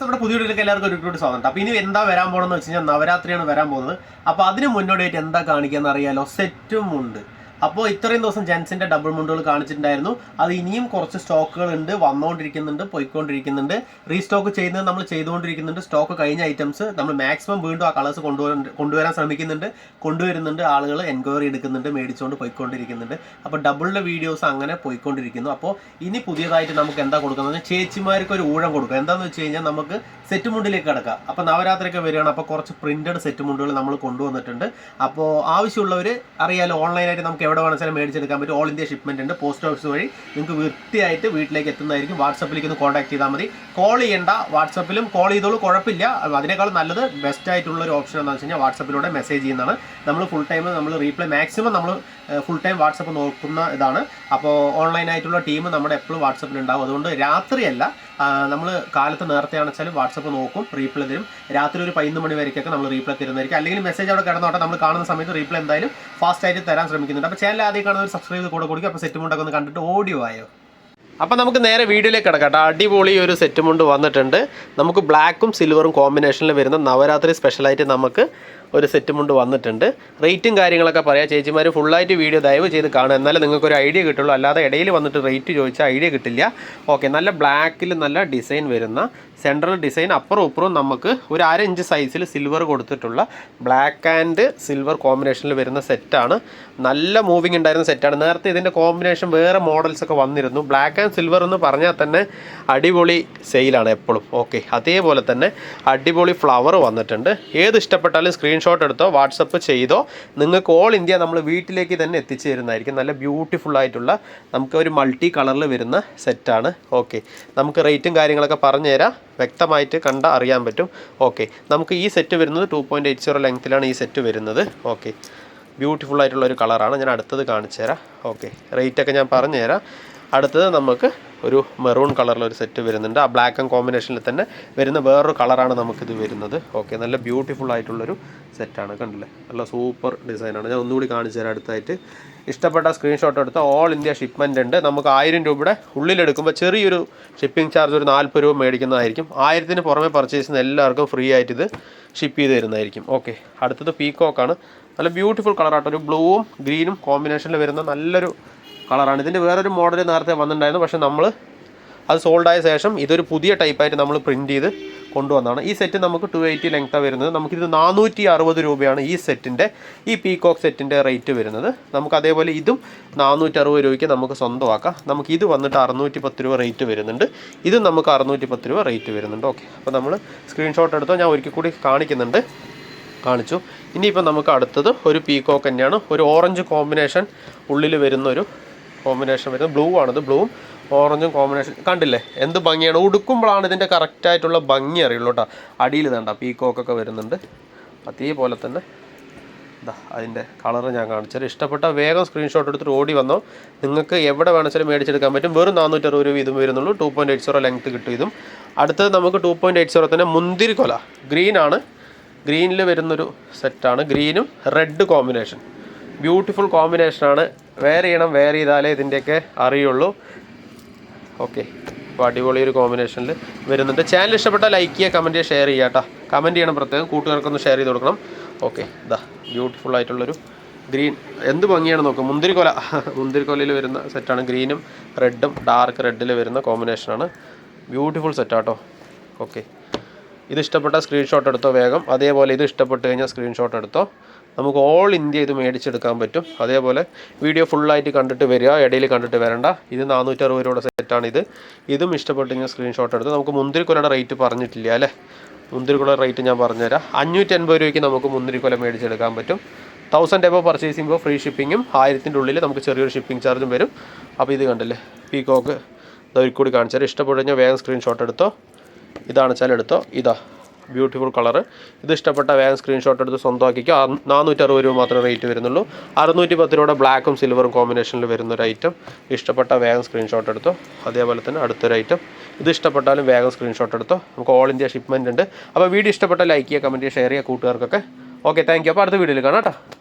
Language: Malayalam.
നമ്മുടെ പുതിയ വീട്ടിലേക്ക് എല്ലാവർക്കും ഒരു കൂടി സ്വാഗതം. അപ്പോൾ ഇനി എന്താ വരാൻ പോകണമെന്ന് വെച്ച് കഴിഞ്ഞാൽ നവരാത്രിയാണ് വരാൻ പോകുന്നത്. അപ്പോൾ അതിന് മുന്നോടിയായിട്ട് എന്താ കാണിക്കാന്ന് അറിയാലോ. സെറ്റും ഉണ്ട്. അപ്പോൾ ഇത്രയും ദിവസം ജെൻസിന്റെ ഡബിൾ മുണ്ടുകൾ കാണിച്ചിട്ടുണ്ടായിരുന്നു. അത് ഇനിയും കുറച്ച് സ്റ്റോക്കുകൾ ഉണ്ട് വന്നുകൊണ്ടിരിക്കുന്നുണ്ട് പോയിക്കൊണ്ടിരിക്കുന്നുണ്ട്. റീസ്റ്റോക്ക് ചെയ്യുന്നത് നമ്മൾ ചെയ്തുകൊണ്ടിരിക്കുന്നുണ്ട്. സ്റ്റോക്ക് കഴിഞ്ഞ ഐറ്റംസ് നമ്മൾ മാക്സിമം വീണ്ടും ആ കളേഴ്സ് കൊണ്ടുവരാൻ കൊണ്ടുവരാൻ ശ്രമിക്കുന്നുണ്ട്. കൊണ്ടുവരുന്നുണ്ട് ആളുകൾ എൻക്വയറി എടുക്കുന്നുണ്ട് മേടിച്ചുകൊണ്ട് പോയിക്കൊണ്ടിരിക്കുന്നുണ്ട്. അപ്പോൾ ഡബിളിന്റെ വീഡിയോസ് അങ്ങനെ പോയിക്കൊണ്ടിരിക്കുന്നു. അപ്പോൾ ഇനി പുതിയതായിട്ട് നമുക്ക് എന്താ കൊടുക്കുന്നത് ചേച്ചിമാർക്ക് ഒരു ഊഴം കൊടുക്കുക. എന്താണെന്ന് വെച്ച് കഴിഞ്ഞാൽ നമുക്ക് സെറ്റ് മുണ്ടിലേക്ക് കിടക്കാം. അപ്പോൾ നവരാത്രിയൊക്കെ വരികയാണ്. അപ്പോൾ കുറച്ച് പ്രിന്റഡ് സെറ്റ് മുണ്ടുകൾ നമ്മൾ കൊണ്ടുവന്നിട്ടുണ്ട്. അപ്പോൾ ആവശ്യമുള്ളവർ അറിയാലോ ഓൺലൈനായിട്ട് നമുക്ക് എവിടെ വേണമെങ്കിലും മേടിച്ചെടുക്കാൻ പറ്റും. ഓൾ ഇന്ത്യ ഷിപ്മെന്റ് ഉണ്ട്. പോസ്റ്റ് ഓഫീസ് വഴി നിങ്ങൾക്ക് വൃത്തിയായിട്ട് വീട്ടിലേക്ക് എത്തുന്നതായിരിക്കും. വാട്സപ്പിലേക്ക് ഒന്ന് കോൺടാക്ട് ചെയ്താൽ മതി. കോൾ ചെയ്യേണ്ട. വാട്സപ്പിലും കോൾ ചെയ്തോളൂ. കുഴപ്പമില്ല. അതിനേക്കാൾ നല്ലത് ബെസ്റ്റ് ആയിട്ടുള്ള ഒരു ഓപ്ഷൻ എന്താണെന്ന് വെച്ച് കഴിഞ്ഞാൽ വാട്സപ്പിലൂടെ മെസ്സേജ് ചെയ്യുന്നതാണ്. നമ്മൾ ഫുൾ ടൈം നമ്മൾ റീപ്ലൈ മാക്സിമം നമ്മൾ ഫുൾ ടൈം വാട്സപ്പ് നോക്കുന്ന ഇതാണ്. അപ്പോൾ ഓൺലൈൻ ആയിട്ടുള്ള ടീം നമ്മുടെ എപ്പോഴും വാട്സപ്പിൽ ഉണ്ടാവും. അതുകൊണ്ട് രാത്രിയല്ല നമ്മൾ കാലത്ത് നേരത്തെ ആണെച്ചാലും വാട്സപ്പ് നോക്കും റീപ്ലൈ തരും. രാത്രി ഒരു പതിനൊന്ന് മണി വരെയൊക്കെ നമ്മൾ റീപ്ലൈ തരുന്നതായിരിക്കും. അല്ലെങ്കിൽ മെസ്സേജ് അവിടെ കിടന്നോട്ടെ. നമ്മൾ കാണുന്ന സമയത്ത് റീപ്ലൈ എന്തായാലും ഫാസ്റ്റ് ആയിട്ട് തരാൻ ശ്രമിക്കുന്നുണ്ട്. അപ്പോൾ ചാനൽ ആദ്യം കാണുന്നവർ സബ്സ്ക്രൈബ് ചെയ്ത് കൂടെ കൊടുക്കുക. അപ്പോൾ സെറ്റ് മുണ്ടൊക്കെ ഒന്ന് കണ്ടിട്ട് ഓഡിയോ ആയോ? അപ്പോൾ നമുക്ക് നേരെ വീഡിയോയിലേക്ക് കിടക്കാം കേട്ടോ. അടിപൊളി ഒരു സെറ്റ് മുണ്ട് വന്നിട്ടുണ്ട്. നമുക്ക് ബ്ലാക്കും സിൽവറും കോമ്പിനേഷനിൽ വരുന്ന നവരാത്രി സ്പെഷ്യലായിട്ട് നമുക്ക് ഒരു സെറ്റ് മുണ്ട് വന്നിട്ടുണ്ട്. റേറ്റും കാര്യങ്ങളൊക്കെ പറയാം. ചേച്ചിമാർ ഫുള്ളായിട്ട് വീഡിയോ ദയവ് ചെയ്ത് കാണുക. എന്നാലേ നിങ്ങൾക്ക് ഒരു ഐഡിയ കിട്ടുള്ളൂ. അല്ലാതെ ഇടയിൽ വന്നിട്ട് റേറ്റ് ചോദിച്ചാൽ ഐഡിയ കിട്ടില്ല. ഓക്കെ നല്ല ബ്ലാക്കിൽ നല്ല ഡിസൈൻ വരുന്ന സെൻട്രൽ ഡിസൈൻ അപ്പുറം ഇപ്പുറവും നമുക്ക് ഒരു അര ഇഞ്ച് സൈസിൽ സിൽവർ കൊടുത്തിട്ടുള്ള ബ്ലാക്ക് ആൻഡ് സിൽവർ കോമ്പിനേഷനിൽ വരുന്ന സെറ്റാണ് നല്ല മൂവിങ് ഉണ്ടായിരുന്ന സെറ്റാണ് നേരത്തെ ഇതിന്റെ കോമ്പിനേഷൻ വേറെ മോഡൽസ് ഒക്കെ വന്നിരുന്നു. ബ്ലാക്ക് ആൻഡ് സിൽവർ എന്ന് പറഞ്ഞാൽ തന്നെ അടിപൊളി സെയിലാണ് എപ്പോഴും. ഓക്കെ അതേപോലെ തന്നെ അടിപൊളി ഫ്ലവർ വന്നിട്ടുണ്ട്. ഏത് ഇഷ്ടപ്പെട്ടാലും സ്ക്രീൻഷോട്ട് എടുത്തോ വാട്സപ്പ് ചെയ്തോ നിങ്ങൾക്ക് ഓൾ ഇന്ത്യ നമ്മൾ വീട്ടിലേക്ക് തന്നെ എത്തിച്ചു തരുന്നതായിരിക്കും നല്ല ബ്യൂട്ടിഫുൾ ആയിട്ടുള്ള നമുക്ക് ഒരു മൾട്ടി കളറിൽ വരുന്ന സെറ്റാണ് ഓക്കെ നമുക്ക് റേറ്റും കാര്യങ്ങളൊക്കെ പറഞ്ഞു തരാം. വ്യക്തമായിട്ട് കണ്ട അറിയാൻ പറ്റും. ഓക്കെ നമുക്ക് ഈ സെറ്റ് വരുന്നത് ടു പോയിന്റ് എയ്റ്റ് സീറോ ലെങ്ത്തിലാണ് ഈ സെറ്റ് വരുന്നത്. ഓക്കെ ബ്യൂട്ടിഫുൾ ആയിട്ടുള്ള ഒരു കളറാണ് ഞാൻ അടുത്തത് കാണിച്ചു തരാം. ഓക്കെ റേറ്റൊക്കെ ഞാൻ പറഞ്ഞു തരാം. അടുത്തത് നമുക്ക് ഒരു മെറൂൺ കളറിലൊരു സെറ്റ് വരുന്നുണ്ട്. ആ ബ്ലാക്ക് ആൻഡ് കോമ്പിനേഷനിൽ തന്നെ വരുന്ന വേറൊരു കളറാണ് നമുക്കിത് വരുന്നത്. ഓക്കെ നല്ല ബ്യൂട്ടിഫുൾ ആയിട്ടുള്ളൊരു സെറ്റാണ് കണ്ടില്ലേ? നല്ല സൂപ്പർ ഡിസൈനാണ് ഞാൻ ഒന്നുകൂടി കാണിച്ചു തരാം അടുത്തായിട്ട്. ഇഷ്ടപ്പെട്ട സ്ക്രീൻഷോട്ട് എടുത്ത ഓൾ ഇന്ത്യ ഷിപ്മെന്റ് ഉണ്ട്. നമുക്ക് ആയിരം രൂപയുടെ ഉള്ളിലെടുക്കുമ്പോൾ ചെറിയൊരു ഷിപ്പിംഗ് ചാർജ് ഒരു നാൽപ്പത് രൂപ മേടിക്കുന്നതായിരിക്കും. ആയിരത്തിന് പുറമെ പർച്ചേസ് ചെയ്യുന്ന എല്ലാവർക്കും ഫ്രീ ആയിട്ട് ഇത് ഷിപ്പ് ചെയ്ത് തരുന്നതായിരിക്കും. ഓക്കെ അടുത്തത് പീക്കോക്കാണ് നല്ല ബ്യൂട്ടിഫുൾ കളറാട്ടോ ഒരു ബ്ലൂവും ഗ്രീനും കോമ്പിനേഷനിൽ വരുന്ന നല്ലൊരു കളറാണ്. ഇതിന്റെ വേറൊരു മോഡൽ നേരത്തെ വന്നിട്ടുണ്ടായിരുന്നു. പക്ഷേ നമ്മൾ അത് സോൾഡ് ആയ ശേഷം ഇതൊരു പുതിയ ടൈപ്പായിട്ട് നമ്മൾ പ്രിന്റ് ചെയ്ത് കൊണ്ടുവന്നതാണ്. ഈ സെറ്റ് നമുക്ക് ടു എയ്റ്റി ലെങ്ത്താണ് വരുന്നത്. നമുക്കിത് നാനൂറ്റി അറുപത് രൂപയാണ് ഈ സെറ്റിന്റെ ഈ പീകോക്ക് സെറ്റിന്റെ റേറ്റ് വരുന്നത്. നമുക്ക് അതേപോലെ ഇതും നാനൂറ്റി അറുപത് രൂപയ്ക്ക് നമുക്ക് സ്വന്തമാക്കാം. നമുക്ക് ഇത് വന്നിട്ട് അറുന്നൂറ്റി പത്ത് രൂപ റേറ്റ് വരുന്നുണ്ട്. ഇതും നമുക്ക് അറുന്നൂറ്റി പത്ത് രൂപ റേറ്റ് വരുന്നുണ്ട്. ഓക്കെ അപ്പോൾ നമ്മൾ സ്ക്രീൻഷോട്ട് എടുത്തോ? ഞാൻ ഒരിക്കൽ കൂടി കാണിക്കുന്നുണ്ട്. കാണിച്ചു. ഇനിയിപ്പോൾ നമുക്ക് അടുത്തത് ഒരു പീകോക്ക് തന്നെയാണ്. ഒരു ഓറഞ്ച് കോമ്പിനേഷൻ ഉള്ളിൽ വരുന്ന ഒരു കോമ്പിനേഷൻ വരുന്നത് ബ്ലൂ ആണിത് ബ്ലൂവും ഓറഞ്ചും കോമ്പിനേഷൻ കണ്ടില്ലേ? എന്ത് ഭംഗിയാണ്? ഉടുക്കുമ്പോഴാണ് ഇതിന്റെ കറക്റ്റായിട്ടുള്ള ഭംഗി അറിയുള്ളൂ കേട്ടോ. അടിയിൽ വേണ്ട പീക്കോക്കൊക്കെ വരുന്നുണ്ട്. അതേപോലെ തന്നെ ഇതാ അതിന്റെ കളർ ഞാൻ കാണിച്ചത് ഇഷ്ടപ്പെട്ട വേഗം സ്ക്രീൻഷോട്ട് എടുത്തിട്ട് ഓടി വന്നോ. നിങ്ങൾക്ക് എവിടെ വേണമെങ്കിലും മേടിച്ചെടുക്കാൻ പറ്റും. വെറും നാനൂറ്റി അറുപത് രൂപ ഇതും വരുന്നുള്ളൂ. Two point eight zero length കിട്ടും ഇതും. അടുത്തത് നമുക്ക് ടു പോയിന്റ് എയ്റ്റ് സീറോ തന്നെ മുന്തിരി കൊല. ഗ്രീൻ ആണ്. ഗ്രീനിൽ വരുന്നൊരു സെറ്റാണ് ഗ്രീനും റെഡ് കോമ്പിനേഷൻ ബ്യൂട്ടിഫുൾ കോമ്പിനേഷനാണ് വെയർ ചെയ്യണം വെയർ ചെയ്താലേ ഇതിന്റെയൊക്കെ അറിയുള്ളൂ. ഓക്കെ അപ്പോൾ അടിപൊളി ഒരു കോമ്പിനേഷനിൽ വരുന്നുണ്ട്. ചാനൽ ഇഷ്ടപ്പെട്ട ലൈക്ക് ചെയ്യുക കമന്റ് ചെയ്യുക ഷെയർ ചെയ്യുക കേട്ടോ കമന്റ് ചെയ്യണം പ്രത്യേകം. കൂട്ടുകാർക്കൊന്ന് ഷെയർ ചെയ്ത് കൊടുക്കണം. ഓക്കെ ഇതാ ബ്യൂട്ടിഫുൾ ആയിട്ടുള്ളൊരു ഗ്രീൻ എന്ത് ഭംഗിയാണ് നോക്കും. മുന്തിരിക്കൊല. മുന്തിരിക്കൊലയിൽ വരുന്ന സെറ്റാണ് ഗ്രീനും റെഡും ഡാർക്ക് റെഡിൽ വരുന്ന കോമ്പിനേഷനാണ് ബ്യൂട്ടിഫുൾ സെറ്റാട്ടോ ഓക്കെ ഇത് ഇഷ്ടപ്പെട്ട സ്ക്രീൻഷോട്ട് എടുത്തോ വേഗം. അതേപോലെ ഇത് ഇഷ്ടപ്പെട്ട് കഴിഞ്ഞാൽ സ്ക്രീൻഷോട്ട് എടുത്തോ. നമുക്ക് ഓൾ ഇന്ത്യ ഇത് മേടിച്ചെടുക്കാൻ പറ്റും. അതേപോലെ വീഡിയോ ഫുള്ളായിട്ട് കണ്ടിട്ട് വരിക ഇടയിൽ കണ്ടിട്ട് വരണ്ട. ഇത് നാനൂറ്ററുപത് രൂപയുടെ സെറ്റാണ് ഇത്. ഇതും ഇഷ്ടപ്പെട്ട് കഴിഞ്ഞാൽ സ്ക്രീൻഷോട്ട് എടുത്ത് നമുക്ക് മുന്തിരിക്കൊലയുടെ റേറ്റ് പറഞ്ഞിട്ടില്ല അല്ലേ? മുന്തിരിക്കൊല റേറ്റ് ഞാൻ പറഞ്ഞുതരാം. അഞ്ഞൂറ്റി അൻപത് രൂപയ്ക്ക് നമുക്ക് മുന്തിരിക്കൊല മേടിച്ചെടുക്കാൻ പറ്റും. തൗസൻഡ് എബോ പർച്ചേസ് ചെയ്യുമ്പോൾ ഫ്രീ ഷിപ്പിങ്ങും ആയിരത്തിന്റെ ഉള്ളിൽ നമുക്ക് ചെറിയൊരു ഷിപ്പിംഗ് ചാർജും വരും. അപ്പോൾ ഇത് കണ്ടില്ലേ? പീകോക്ക് ഇതൊരു കൂടി കാണിച്ചാൽ ഇഷ്ടപ്പെട്ടു കഴിഞ്ഞാൽ വേഗം സ്ക്രീൻഷോട്ട് എടുത്തോ. ഇതാണ് വെച്ചാൽ എടുത്തോ. ഇതാ. ബ്യൂട്ടിഫുൾ കളർ ഇത് ഇഷ്ടപ്പെട്ട വേഗം സ്ക്രീൻഷോട്ട് എടുത്ത് സ്വന്തമാക്കിക്കോ. നാനൂറ്റി അറുപത് രൂപ മാത്രമേ റേറ്റ് വരുന്നുള്ളൂ. അറുന്നൂറ്റി പത്ത് രൂപയുടെ ബ്ലാക്കും സിൽവറും കോമ്പിനേഷനിൽ വരുന്ന ഒരു ഐറ്റം ഇഷ്ടപ്പെട്ട വേഗം സ്ക്രീൻഷോട്ട് എടുത്തോ. അതേപോലെ തന്നെ അടുത്തൊരു ഐറ്റം ഇത് ഇഷ്ടപ്പെട്ടാലും വേഗം സ്ക്രീൻഷോട്ട് എടുത്തോ. നമുക്ക് ഓൾ ഇന്ത്യ ഷിപ്മെന്റ് ഉണ്ട്. അപ്പോൾ വീഡിയോ ഇഷ്ടപ്പെട്ട ലൈക്ക് ചെയ്യുക കമന്റ് ചെയ്യുക ഷെയർ ചെയ്യുക കൂട്ടുകാർക്കൊക്കെ. ഓക്കെ താങ്ക് യു അപ്പോൾ അടുത്ത വീഡിയോയിൽ കാണാം കേട്ടോ.